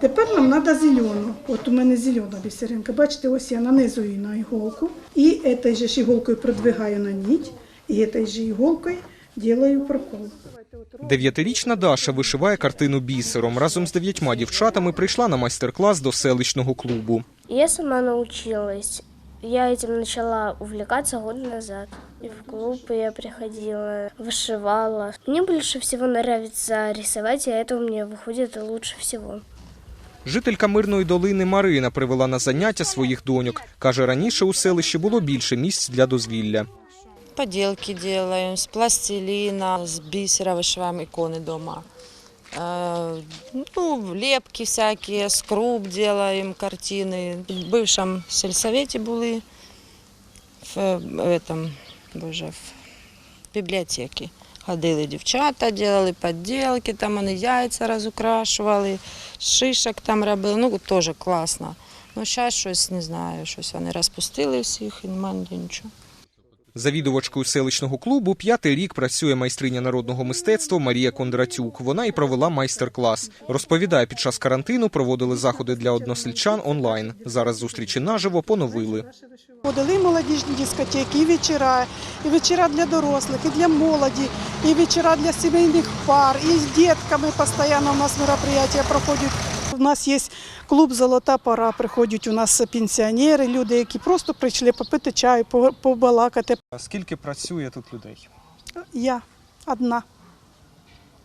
Тепер нам треба зелену. От у мене зелена бісеринка. Бачите, ось я нанизую її на іголку. І цією же ж іголкою продвигаю на нить. І цією же іголкою делаю прокол. Дев'ятирічна Даша вишиває картину бісером. Разом з дев'ятьма дівчатами прийшла на майстер-клас до селищного клубу. Я сама научилась. Я этим начала увлекаться год назад. И в клуб я приходила, вышивала. Мне больше всего нравится рисовать, и это у меня выходит лучше всего. Жителька мирної долини Марина привела на заняття своїх доньок. Каже, раніше у селищі було більше місць для дозвілля. Поделки делаем, с пластилина, с бисера вышиваем иконы дома. Э, Ну, лепки всякие, с круп делаем, картины. В бывшем сельсовете были, в э, этом, боже, в библиотеке. Ходили дівчата, робили підділки, там вони яйця розукрашували, шишок там робили, ну теж класно. Ну, зараз щось не знаю, щось вони розпустили всіх і немає мене нічого. Завідувачкою селищного клубу п'ятий рік працює майстриня народного мистецтва Марія Кондратюк. Вона і провела майстер-клас. Розповідає, під час карантину проводили заходи для односельчан онлайн. Зараз зустрічі наживо поновили. Подали молодіжні дискотеки, і вечора, і вечора для дорослих, і для молоді, і вечора для сімейних пар, і з дітками постійно у нас мероприятия проходять. У нас є клуб Золота пора. Приходять у нас пенсіонери, люди, які просто прийшли попити чаю, по- побалакати. Скільки працює тут людей? Я одна.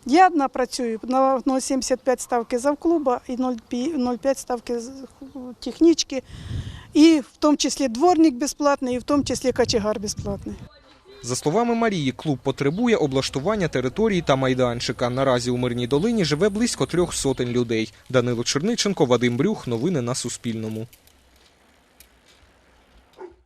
Я одна працюю на 0,75 ставки завклуба і 0,5 0,5 ставки технічки. І в тому числі дворник безплатний, і в тому числі кочегар безплатний. За словами Марії, клуб потребує облаштування території та майданчика. Наразі у мирній долині живе близько трьох сотень людей. Данило Черниченко, Вадим Брюх. Новини на Суспільному.